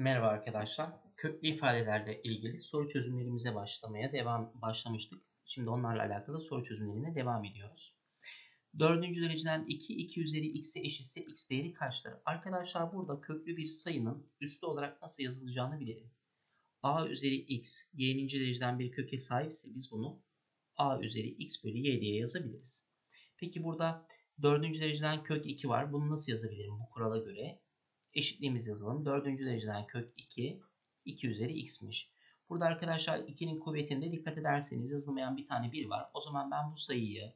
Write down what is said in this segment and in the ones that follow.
Merhaba arkadaşlar. Köklü ifadelerle ilgili soru çözümlerimize başlamaya devam başlamıştık. Şimdi onlarla alakalı soru çözümlerine devam ediyoruz. Dördüncü dereceden 2, 2 üzeri x'e eşitse x değeri kaçtır? Arkadaşlar burada köklü bir sayının üstü olarak nasıl yazılacağını bilelim. a üzeri x y'ninci dereceden bir köke sahipse biz bunu a üzeri x bölü y diye yazabiliriz. Peki burada dördüncü dereceden kök 2 var. Bunu nasıl yazabilirim bu kurala göre? Eşitliğimiz yazalım. Dördüncü dereceden kök 2, 2 üzeri x'miş. Burada arkadaşlar 2'nin kuvvetinde dikkat ederseniz yazılmayan bir tane 1 var. O zaman ben bu sayıyı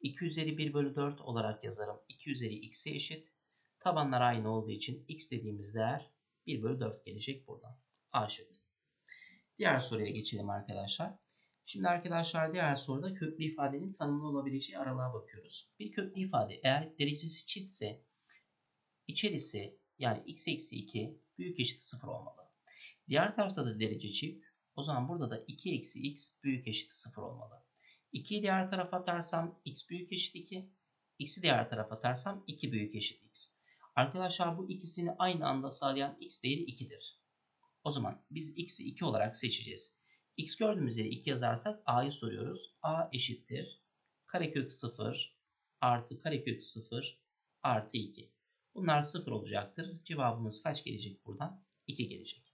2 üzeri 1 bölü 4 olarak yazarım. 2 üzeri x'e eşit. Tabanlar aynı olduğu için x dediğimiz değer 1 bölü 4 gelecek buradan. A şıkkı. Diğer soruya geçelim arkadaşlar. Şimdi arkadaşlar diğer soruda köklü ifadenin tanımlı olabileceği aralığa bakıyoruz. Bir köklü ifade eğer derecesi çiftse içerisi yani x eksi 2 büyük eşit 0 olmalı. Diğer tarafta da derece çift. O zaman burada da 2 eksi x büyük eşit 0 olmalı. 2'yi diğer tarafa atarsam x büyük eşit 2. X'i diğer tarafa atarsam 2 büyük eşit x. Arkadaşlar bu ikisini aynı anda sağlayan x değeri 2'dir. O zaman biz x'i 2 olarak seçeceğiz. x gördüğümüz yere 2 yazarsak a'yı soruyoruz. a eşittir. Karekök 0 artı karekök 0 artı 2. Bunlar 0 olacaktır. Cevabımız kaç gelecek buradan? 2 gelecek.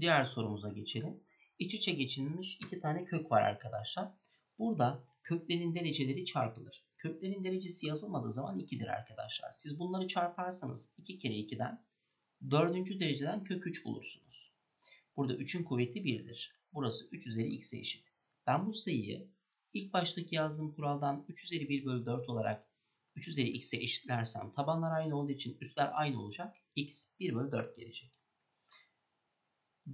Diğer sorumuza geçelim. İç içe geçilmiş iki tane kök var arkadaşlar. Burada köklerin dereceleri çarpılır. Köklerin derecesi yazılmadığı zaman 2'dir arkadaşlar. Siz bunları çarparsanız 2 kere 2'den 4. dereceden kök 3 bulursunuz. Burada 3'ün kuvveti 1'dir. Burası 3 üzeri x'e eşit. Ben bu sayıyı ilk baştaki yazdığım kuraldan 3 üzeri 1 bölü 4 olarak 3 üzeri x'e eşitlersem tabanlar aynı olduğu için üstler aynı olacak. x 1 bölü 4 gelecek.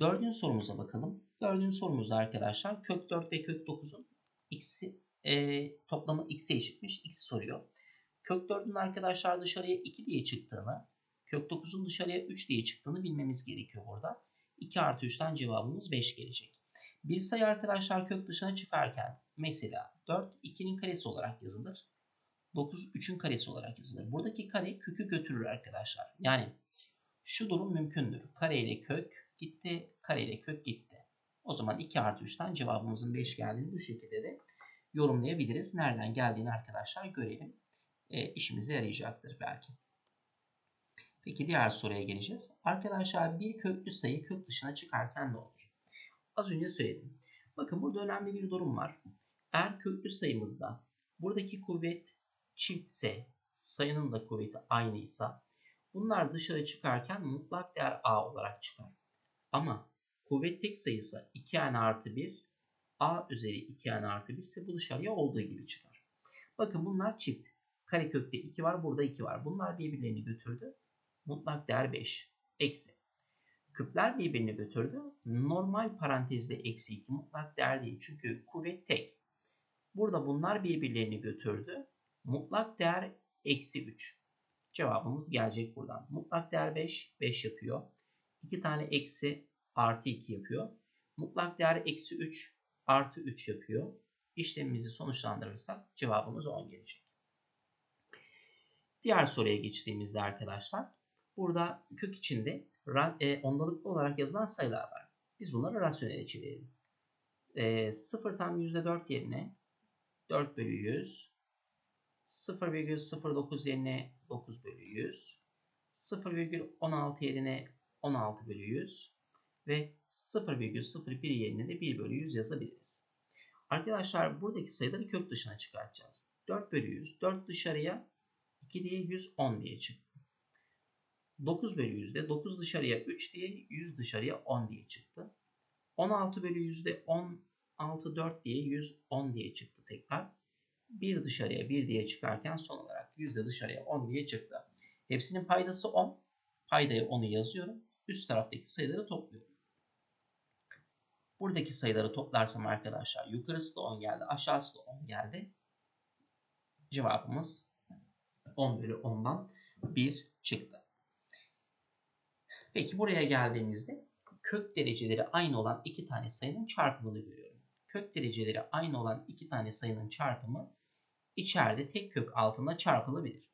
Dördüncü sorumuza bakalım. Dördüncü sorumuzda arkadaşlar kök 4 ve kök 9'un x'i e, toplamı x'e eşitmiş. X'i soruyor. Kök 4'ün arkadaşlar dışarıya 2 diye çıktığını, kök 9'un dışarıya 3 diye çıktığını bilmemiz gerekiyor burada. 2 artı 3'ten cevabımız 5 gelecek. Bir sayı arkadaşlar kök dışına çıkarken mesela 4 2'nin karesi olarak yazılır. 9 3'ün karesi olarak yazılır. Buradaki kare kökü götürür arkadaşlar. Yani şu durum mümkündür. Kare ile kök gitti, kare ile kök gitti. O zaman 2 artı 3'ten cevabımızın 5 geldiğini bu şekilde de yorumlayabiliriz. Nereden geldiğini arkadaşlar görelim. E, işimize yarayacaktır belki. Peki diğer soruya geleceğiz. Arkadaşlar bir köklü sayı kök dışına çıkarken ne olur? Az önce söyledim. Bakın burada önemli bir durum var. Eğer köklü sayımızda buradaki kuvvet çiftse, sayının da kuvveti aynıysa bunlar dışarı çıkarken mutlak değer a olarak çıkar. Ama kuvvet tek sayısı 2n artı 1 a üzeri 2n artı 1 ise bu dışarıya olduğu gibi çıkar. Bakın bunlar çift. Karekökte 2 var burada 2 var. Bunlar birbirlerini götürdü. Mutlak değer 5. Eksi. Küpler birbirini götürdü. Normal parantezde eksi 2 mutlak değer değil. Çünkü kuvvet tek. Burada bunlar birbirlerini götürdü. Mutlak değer eksi 3. Cevabımız gelecek buradan. Mutlak değer 5, 5 yapıyor. 2 tane eksi artı 2 yapıyor. Mutlak değer eksi 3 artı 3 yapıyor. İşlemimizi sonuçlandırırsak cevabımız 10 gelecek. Diğer soruya geçtiğimizde arkadaşlar burada kök içinde e, ondalıklı olarak yazılan sayılar var. Biz bunları rasyonele çevirelim. E, 0 tam %4 yerine 4 bölü 100 0,09 yerine 9 bölü 100, 0,16 yerine 16 bölü 100 ve 0,01 yerine de 1 bölü 100 yazabiliriz. Arkadaşlar buradaki sayıları kök dışına çıkartacağız. 4 bölü 100, 4 dışarıya 2 diye 110 diye çıktı. 9 bölü 100'de 9 dışarıya 3 diye 100 dışarıya 10 diye çıktı. 16 bölü 100'de 16 4 diye 110 diye çıktı tekrar. 1 dışarıya 1 diye çıkarken son olarak yüzde dışarıya 10 diye çıktı. Hepsinin paydası 10. Paydaya 10'u yazıyorum. Üst taraftaki sayıları topluyorum. Buradaki sayıları toplarsam arkadaşlar yukarısı da 10 geldi. Aşağısı da 10 geldi. Cevabımız 10 bölü 10'dan 1 çıktı. Peki buraya geldiğimizde kök dereceleri aynı olan iki tane sayının çarpımını görüyorum. Kök dereceleri aynı olan iki tane sayının çarpımı içeride tek kök altında çarpılabilir.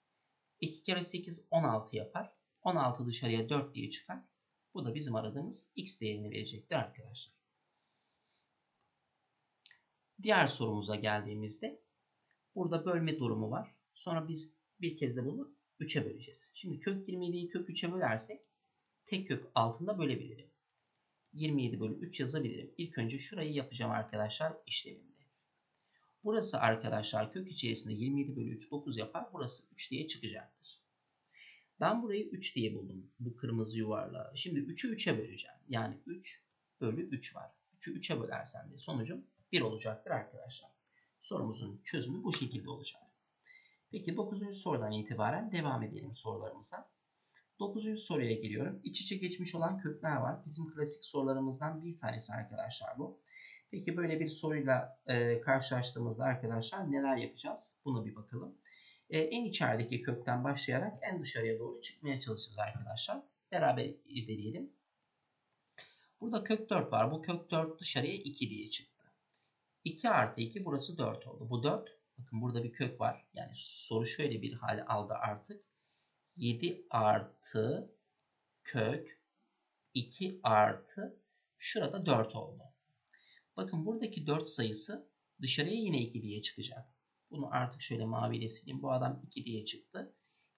2 kere 8 16 yapar. 16 dışarıya 4 diye çıkar. Bu da bizim aradığımız x değerini verecektir arkadaşlar. Diğer sorumuza geldiğimizde burada bölme durumu var. Sonra biz bir kez de bunu 3'e böleceğiz. Şimdi kök 27'yi kök 3'e bölersek tek kök altında bölebilirim. 27 bölü 3 yazabilirim. İlk önce şurayı yapacağım arkadaşlar işlemimde. Burası arkadaşlar kök içerisinde 27 bölü 3 9 yapar. Burası 3 diye çıkacaktır. Ben burayı 3 diye buldum. Bu kırmızı yuvarlağı. Şimdi 3'ü 3'e böleceğim. Yani 3 bölü 3 var. 3'ü 3'e bölersem de sonucum 1 olacaktır arkadaşlar. Sorumuzun çözümü bu şekilde olacak. Peki 9. sorudan itibaren devam edelim sorularımıza. 9. soruya geliyorum. İç içe geçmiş olan kökler var. Bizim klasik sorularımızdan bir tanesi arkadaşlar bu. Peki böyle bir soruyla e, karşılaştığımızda arkadaşlar neler yapacağız? Buna bir bakalım. E, en içerideki kökten başlayarak en dışarıya doğru çıkmaya çalışacağız arkadaşlar. Beraber irdeleyelim. Burada kök 4 var. Bu kök 4 dışarıya 2 diye çıktı. 2 artı 2 burası 4 oldu. Bu 4. Bakın burada bir kök var. Yani soru şöyle bir hal aldı artık. 7 artı kök 2 artı şurada 4 oldu. Bakın buradaki 4 sayısı dışarıya yine 2 diye çıkacak. Bunu artık şöyle maviyle sileyim. Bu adam 2 diye çıktı.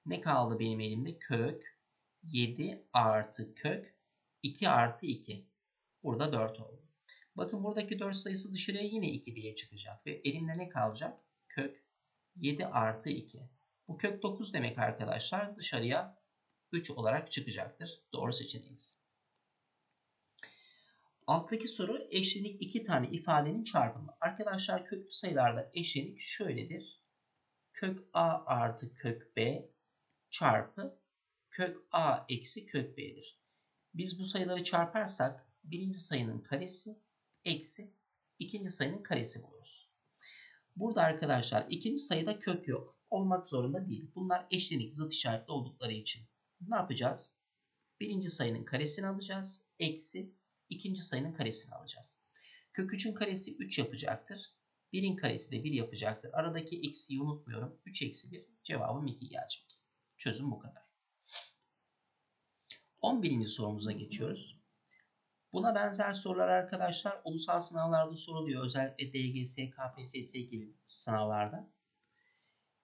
Ne kaldı benim elimde? Kök 7 artı kök 2 artı 2. Burada 4 oldu. Bakın buradaki 4 sayısı dışarıya yine 2 diye çıkacak. Ve elimde ne kalacak? Kök 7 artı 2. Bu kök 9 demek arkadaşlar. Dışarıya 3 olarak çıkacaktır. Doğru seçeneğimiz. Alttaki soru eşlenik iki tane ifadenin çarpımı. Arkadaşlar köklü sayılarda eşlenik şöyledir. Kök a artı kök b çarpı kök a eksi kök b'dir. Biz bu sayıları çarparsak birinci sayının karesi eksi ikinci sayının karesi buluruz. Burada arkadaşlar ikinci sayıda kök yok. Olmak zorunda değil. Bunlar eşlenik zıt işaretli oldukları için. Ne yapacağız? Birinci sayının karesini alacağız. Eksi ikinci sayının karesini alacağız. Kök 3'ün karesi 3 yapacaktır. 1'in karesi de 1 yapacaktır. Aradaki eksiyi unutmuyorum. 3 eksi 1 cevabım 2 gelecek. Çözüm bu kadar. 11. sorumuza geçiyoruz. Buna benzer sorular arkadaşlar ulusal sınavlarda soruluyor. Özellikle DGS, KPSS gibi sınavlarda.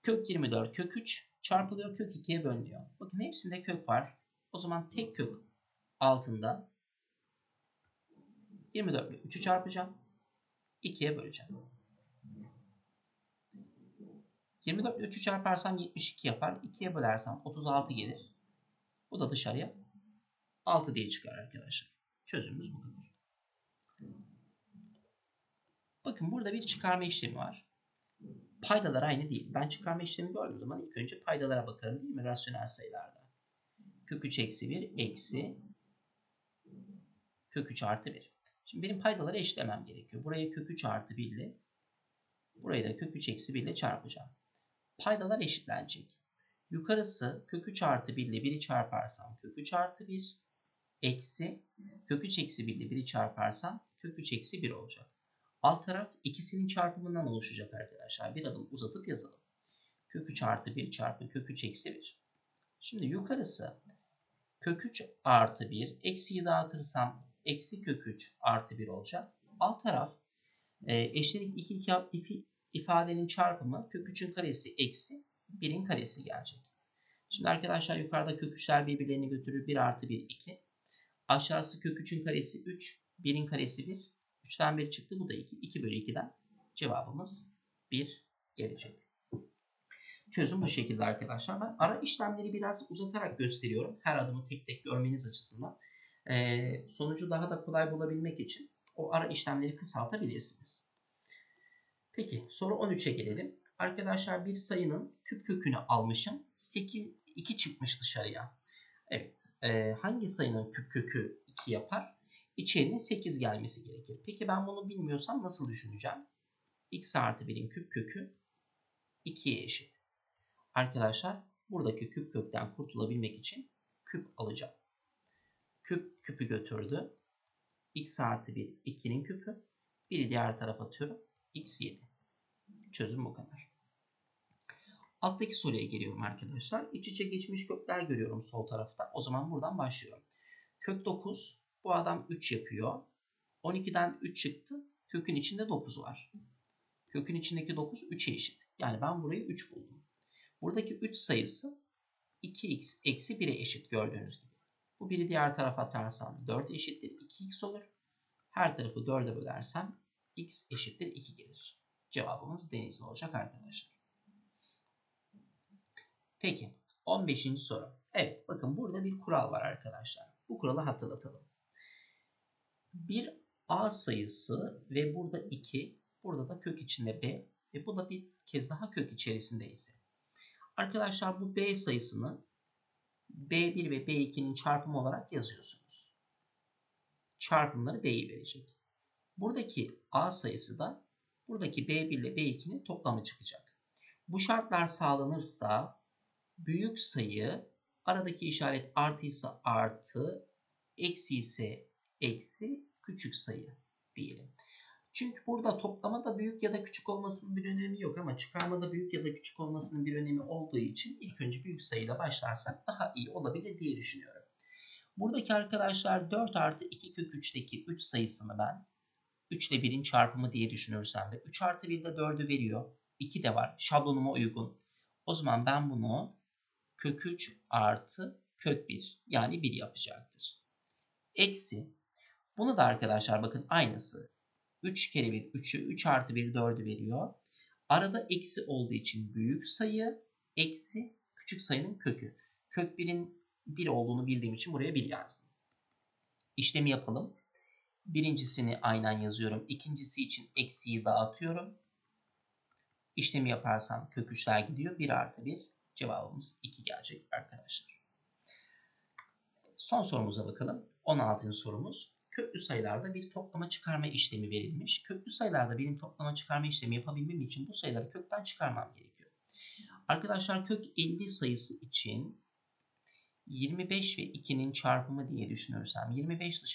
Kök 24, kök 3 çarpılıyor, kök 2'ye bölünüyor. Bakın hepsinde kök var. O zaman tek kök altında 24 ile 3'ü çarpacağım. 2'ye böleceğim. 24 ile 3'ü çarparsam 72 yapar. 2'ye bölersem 36 gelir. Bu da dışarıya 6 diye çıkar arkadaşlar. Çözümümüz bu kadar. Bakın burada bir çıkarma işlemi var. Paydalar aynı değil. Ben çıkarma işlemi gördüğüm zaman ilk önce paydalara bakarım değil mi? Rasyonel sayılarda. Kök 3 eksi 1 eksi kök 3 artı 1. Şimdi benim paydaları eşitlemem gerekiyor. Buraya kök 3 artı 1 ile burayı da kök 3 eksi 1 ile çarpacağım. Paydalar eşitlenecek. Yukarısı kök 3 artı 1 ile 1'i çarparsam kök 3 artı 1 eksi kök 3 eksi 1 ile 1'i çarparsam kök 3 eksi 1 olacak. Alt taraf ikisinin çarpımından oluşacak arkadaşlar. Bir adım uzatıp yazalım. Kök 3 artı 1 çarpı kök 3 eksi 1. Şimdi yukarısı kök 3 artı 1 eksiyi dağıtırsam eksi kök 3 artı 1 olacak. Alt taraf e, eşlenik iki, ifadenin çarpımı kök 3'ün karesi eksi 1'in karesi gelecek. Şimdi arkadaşlar yukarıda kök 3'ler birbirlerini götürür. 1 artı 1 2. Aşağısı kök 3'ün karesi 3. 1'in karesi 1. 3'ten 1 çıktı. Bu da 2. 2 bölü 2'den cevabımız 1 gelecek. Çözüm bu şekilde arkadaşlar. Ben ara işlemleri biraz uzatarak gösteriyorum. Her adımı tek tek görmeniz açısından. Ee, sonucu daha da kolay bulabilmek için o ara işlemleri kısaltabilirsiniz. Peki soru 13'e gelelim. Arkadaşlar bir sayının küp kökünü almışım. 8, 2 çıkmış dışarıya. Evet. E, hangi sayının küp kökü 2 yapar? İçerinin 8 gelmesi gerekir. Peki ben bunu bilmiyorsam nasıl düşüneceğim? x artı 1'in küp kökü 2'ye eşit. Arkadaşlar buradaki küp kökten kurtulabilmek için küp alacağım. Küp küpü götürdü. x artı 1 2'nin küpü. Biri diğer tarafa atıyorum. x 7. Çözüm bu kadar. Alttaki soruya geliyorum arkadaşlar. İç içe geçmiş kökler görüyorum sol tarafta. O zaman buradan başlıyorum. Kök 9 bu adam 3 yapıyor. 12'den 3 çıktı. Kökün içinde 9 var. Kökün içindeki 9 3'e eşit. Yani ben burayı 3 buldum. Buradaki 3 sayısı 2x eksi 1'e eşit gördüğünüz gibi. Bu biri diğer tarafa atarsam 4 eşittir 2x olur. Her tarafı 4'e bölersem x eşittir 2 gelir. Cevabımız denizli olacak arkadaşlar. Peki 15. soru. Evet bakın burada bir kural var arkadaşlar. Bu kuralı hatırlatalım. Bir a sayısı ve burada 2, burada da kök içinde b ve bu da bir kez daha kök içerisinde ise. Arkadaşlar bu b sayısını b1 ve b2'nin çarpımı olarak yazıyorsunuz. Çarpımları b'yi verecek. Buradaki a sayısı da buradaki b1 ile b2'nin toplamı çıkacak. Bu şartlar sağlanırsa büyük sayı aradaki işaret artıysa artı, eksi ise eksi küçük sayı diyelim. Çünkü burada toplamada büyük ya da küçük olmasının bir önemi yok ama çıkarmada büyük ya da küçük olmasının bir önemi olduğu için ilk önce büyük sayıyla başlarsak daha iyi olabilir diye düşünüyorum. Buradaki arkadaşlar 4 artı 2 kök 3'teki 3 sayısını ben 3 ile 1'in çarpımı diye düşünürsem de 3 artı 1 de 4'ü veriyor. 2 de var. Şablonuma uygun. O zaman ben bunu kök 3 artı kök 1 yani 1 yapacaktır. Eksi. Bunu da arkadaşlar bakın aynısı. 3 kere 1 3'ü 3 artı 1 4'ü veriyor. Arada eksi olduğu için büyük sayı eksi küçük sayının kökü. Kök 1'in 1 olduğunu bildiğim için buraya 1 yazdım. İşlemi yapalım. Birincisini aynen yazıyorum. İkincisi için eksiyi dağıtıyorum. İşlemi yaparsam kök 3'ler gidiyor. 1 artı 1 cevabımız 2 gelecek arkadaşlar. Son sorumuza bakalım. 16. sorumuz. Köklü sayılarda bir toplama çıkarma işlemi verilmiş. Köklü sayılarda benim toplama çıkarma işlemi yapabilmem için bu sayıları kökten çıkarmam gerekiyor. Arkadaşlar kök 50 sayısı için 25 ve 2'nin çarpımı diye düşünürsem 25 dışarı